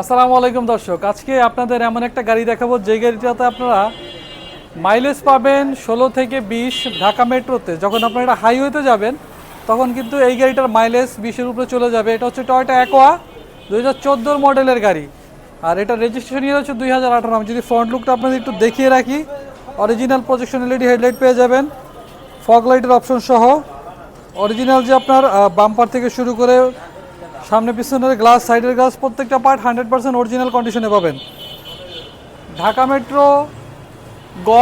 আসসালামু আলাইকুম দর্শক, আজকে আপনাদের এমন একটা গাড়ি দেখাবো যে গাড়িটাতে আপনারা মাইলেজ পাবেন ষোলো থেকে বিশ ঢাকা মেট্রোতে। যখন আপনারা এটা হাইওয়েতে যাবেন, তখন কিন্তু এই গাড়িটার মাইলেজ বিশের উপরে চলে যাবে। এটা হচ্ছে টয়টা অ্যাকোয়া দুই হাজার মডেলের গাড়ি। আর এটা রেজিস্ট্রেশন ইয়ার হচ্ছে দুই হাজার আঠারো। আমি যদি ফ্রন্ট লুকটা আপনাদের একটু দেখিয়ে রাখি অরিজিনাল প্রজেকশন এলইডি হেডলাইট পেয়ে যাবেন ফগ লাইটের অপশন সহ। অরিজিনাল যে আপনার বাম্পার থেকে শুরু করে সামনে পিছনের গ্লাস সাইডের গ্লাস প্রত্যেকটা পার্ট হান্ড্রেড পার্সেন্ট অরিজিনাল কন্ডিশনে পাবেন। ঢাকা মেট্রো গ,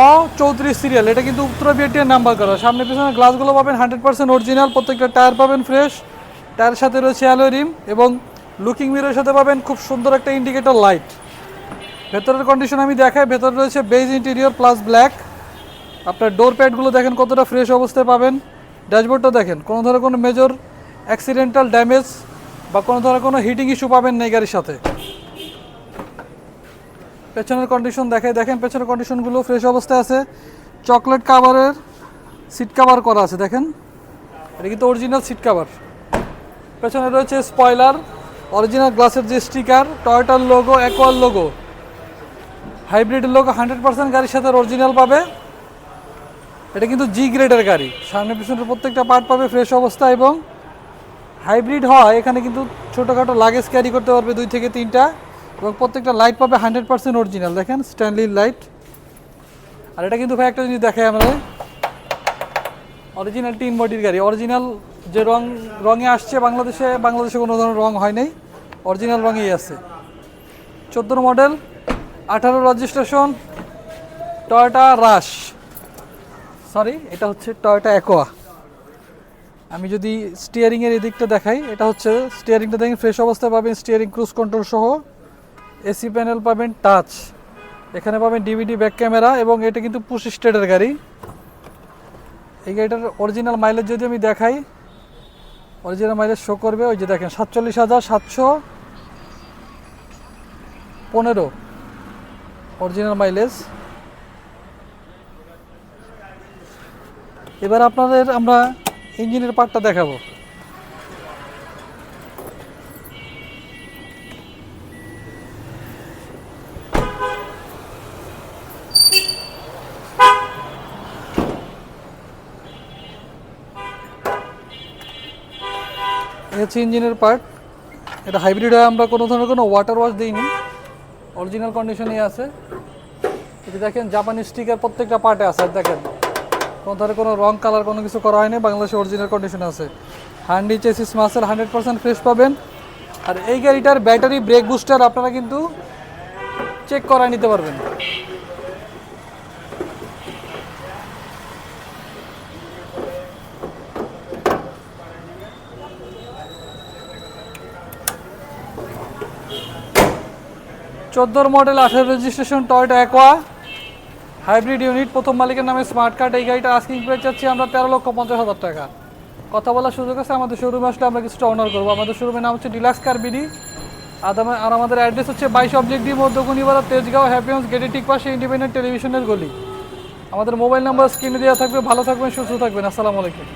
চৌত্রিশ সিরিয়াল এটা কিন্তু উত্তর বিআরটির নাম্বার করা। সামনে পিছনের গ্লাসগুলো পাবেন হান্ড্রেড পার্সেন্ট অরিজিনাল প্রত্যেকটা টায়ার পাবেন ফ্রেশ টায়ারের সাথে রয়েছে অ্যালোয় রিম এবং লুকিং মিররের সাথে পাবেন খুব সুন্দর একটা ইন্ডিকেটর লাইট ভেতরের কন্ডিশন আমি দেখাই, ভেতরে রয়েছে বেজ ইন্টেরিয়র প্লাস ব্ল্যাক আপনার ডোর প্যাডগুলো দেখেন কতটা ফ্রেশ অবস্থায় পাবেন। ড্যাশবোর্ডটা দেখেন, কোনো ধরনের কোনো মেজর অ্যাক্সিডেন্টাল ড্যামেজ বা কোনো ধরনের কোনো হিটিং ইস্যু পাবেন না এই গাড়ির সাথে। পেছনের কন্ডিশন দেখাই। দেখেন পেছনের কন্ডিশনগুলো ফ্রেশ অবস্থায় আছে। চকলেট কাভারের সিট কাভার করা আছে, দেখেন। এটা কিন্তু অরিজিনাল সিট কাভার পেছনে রয়েছে স্পয়লার অরিজিনাল গ্লাসের যে স্টিকার টয়টার লোগো অ্যাকোয়ার লোগো হাইব্রিডের লোগো হান্ড্রেড পার্সেন্ট গাড়ির সাথে অরিজিনাল পাবে। এটা কিন্তু জি গ্রেডের গাড়ি। সামনে পিছনের প্রত্যেকটা পার্ট পাবে ফ্রেশ অবস্থা এবং হাইব্রিড হয়, এখানে কিন্তু ছোটোখাটো লাগেজ ক্যারি করতে পারবে দুই থেকে তিনটা এবং প্রত্যেকটা লাইট পাবে হান্ড্রেড পার্সেন্ট অরিজিনাল দেখেন স্ট্যানলি লাইট আর এটা কিন্তু ভাই একটা জিনিস দেখায় আমাদের। অরিজিনাল টিন বডির গাড়ি। অরিজিনাল যে রং, রঙে আসছে বাংলাদেশে বাংলাদেশে কোনো ধরনের রং হয় নাই। অরিজিনাল রঙেই আছে। চোদ্দোর মডেল আঠারো রেজিস্ট্রেশন টয়োটা রাশ সরি এটা হচ্ছে টয়োটা অ্যাকোয়া আমি যদি স্টিয়ারিংয়ের এদিকটা দেখাই, এটা হচ্ছে স্টিয়ারিংটা দেখেন ফ্রেশ অবস্থায় পাবেন স্টিয়ারিং ক্রুজ কন্ট্রোল সহ। এসি প্যানেল পাবেন টাচ এখানে পাবেন ডিভিডি ব্যাক ক্যামেরা এবং এটা কিন্তু পুশ স্টেটের গাড়ি। এই গাড়িটার অরিজিনাল মাইলেজ যদি আমি দেখাই অরিজিনাল মাইলেজ শো করবে ওই যে দেখেন, সাতচল্লিশ হাজার সাতশো পনেরো অরিজিনাল মাইলেজ এবার আপনাদের আমরা ইঞ্জিনের পার্টটা দেখাবো। হচ্ছে ইঞ্জিনের পার্ট। এটা হাইব্রিড হয়, আমরা কোনো ধরনের কোনো ওয়াটার ওয়াশ দিইনি। অরিজিনাল কন্ডিশনেই আছে। যদি দেখেন জাপানি স্টিকার প্রত্যেকটা পার্টে আছে, দেখেন। কোনো ধরনের কোনো রং, কালার কোনো কিছু করা হয়নি, বাংলাদেশে অরিজিনাল কন্ডিশন আছে। হান্ডি চেসিস মাসেল হান্ড্রেড পার্সেন্ট ফ্রেশ পাবেন। আর এই গাড়িটার ব্যাটারি ব্রেক বুস্টার আপনারা কিন্তু চেক করা নিতে পারবেন। চোদ্দোর মডেল আঠেরো registration Toyota Aqua hybrid unit প্রথম মালিকের নামে স্মার্ট কার্ড, এই গাড়িটা আস্কিং প্রাইস চাচ্ছি আমরা তেরো লক্ষ পঞ্চাশ হাজার টাকা। কথা বলার সুযোগ আছে, আমাদের শোরুমে আসলে আমরা কিছুটা অনার করব। আমাদের শোরুমের নাম হচ্ছে ডিলাক্স কার বিডি আর আমাদের অ্যাড্রেস হচ্ছে বাইশ অবলিক ডি মধ্যকুনিপাড়া তেজগাঁও হ্যাপিয়ন্স গেটে ঠিক পাশে ইন্ডিপেন্ডেন্ট টেলিভিশনের গলি। আমাদের মোবাইল নাম্বার স্ক্রিনে দেওয়া থাকবে। ভালো থাকবেন, সুস্থ থাকবেন। আসসালামু আলাইকুম।